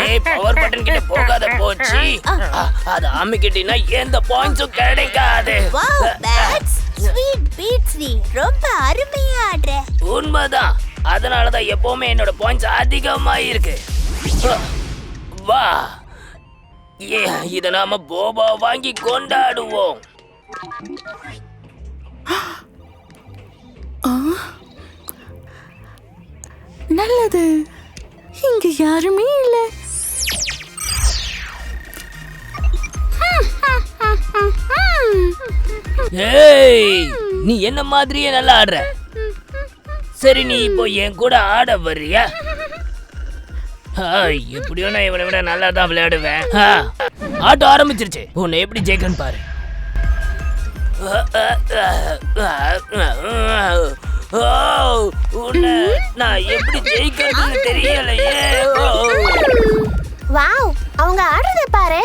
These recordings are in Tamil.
ஏய் பவர் பட்டன் கிட்ட போகாத போச்சு அது அம்மிக்கிட்டீங்கன்னா எந்த பாயிண்ட்ஸும் கிடைக்காது வாவ் பேட்ஸ் ஸ்வீட் பீட்ஸ் நீ ரொம்ப அருமையா ஆடுற உண்மைதான் அதனாலதான் எப்பவுமே என்னோட பாயிண்ட்ஸ் அதிகமா இருக்கு வா ஏ இத நாம போபா வாங்கி கொண்டாடுவோம் நல்லது இங்க யாருமே இல்ல ஏய் நீ என்ன மாதிரியே நல்லா ஆடுற சரி நீ இப்போ என் கூட ஆட வர்றியா எப்படியோ நான் இவனை விட நல்லா தான் விளையாடுவேன் ஆட்டம் ஆரம்பிச்சிருச்சு உன்னை எப்படி ஜெயிக்கன்னு பாரு ஓ, உன்னை நான் எப்படி ஜெயிக்கிறதுன்னு தெரியலையே. வாவ் அவங்க ஆடுறத பாரு.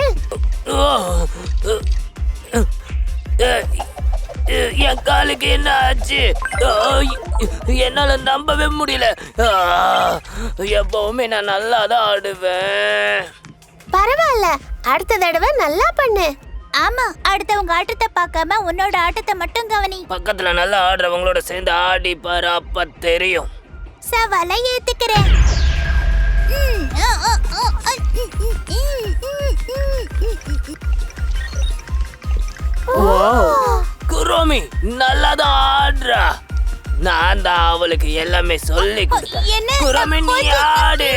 என் காலுக்கு என்ன ஆச்சு? ஓ, என்னால நம்பவே முடியல. எப்பவுமே நான் நல்லா தான் ஆடுவேன். பரவாயில்ல அடுத்த தடவை நல்லா பண்ணு. ஆமா அடுத்தவங்க ஆட்டத்தை பார்க்காம உன்னோட ஆட்டத்தை மட்டும் கவனி. பக்கத்துல நல்லா ஆடுறவங்களோட சேர்ந்து ஆடி பாரு அப்ப தெரியும். சவாலை ஏத்துக்கிறேன். குரோமி நல்லா தான் ஆடுறா. நான் தான் அவளுக்கு எல்லாமே சொல்லி கொடுத்தேன். என்ன குரோமி நீ ஆடு.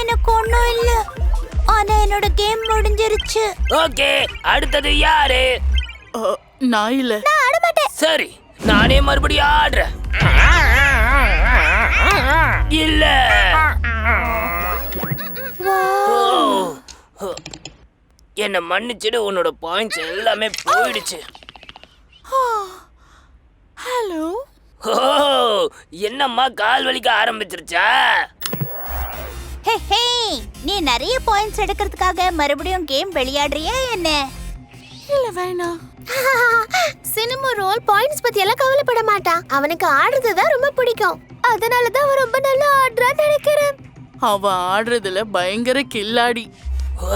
எனக்கு ஒண்ணும் இல்ல. ஆனா என்னோட கேம் முடிஞ்சிருச்சு. ஓகே அடுத்தது யாரு? நான் இல்ல. நான் ஆட மாட்டேன் சரி நானே மறுபடியும் ஆடுறேன். இல்ல. என்ன மன்னிச்சிடு உன்னோட பாயிண்ட்ஸ் எல்லாமே போயிடுச்சு. ஹலோ. ஓ என்னம்மா கால் வலிக்க ஆரம்பிச்சிருச்சா? ஹே ஹே. நீ நிறைய பாயிண்ட்ஸ் எடுக்கிறதுக்காக மறுபடியும் கேம் விளையாடுறியா என்ன? இல்ல வேணாம். சினிமா ரோல் பாயிண்ட்ஸ் பத்தி எல்லாம் மாட்டான் அவனுக்கு ஆடுறது தான் ரொம்ப பிடிக்கும். அதனால தான் அவன் ரொம்ப நல்லா ஆடுறான்னு நினைக்கிறேன். அவ ஆடுறதுல பயங்கர கில்லாடி.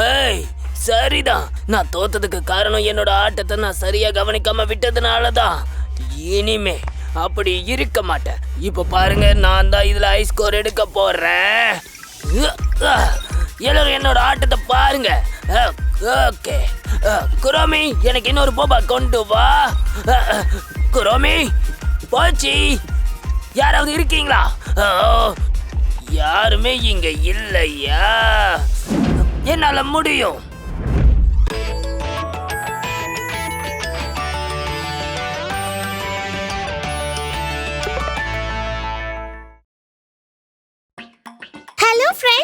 ஏய் சரிதான். நான் தோத்ததுக்கு காரணம் என்னோட ஆட்டத்தை நான் சரியா கவனிக்காம விட்டதுனால தான் இனிமே அப்படி இருக்க மாட்டேன். இப்போ பாருங்க நான் தான் இதுல ஹை ஸ்கோர் எடுக்க போறேன். எல்லாரும் என்னோட ஆட்டத்தை பாருங்க. ஓகே. குரோமி எனக்கு இன்னொரு போபா கொண்டு வா. குரோமி போச்சி. யாராவது இருக்கீங்களா? ஓ, யாருமே இங்க இல்லையா? என்னால முடியும்.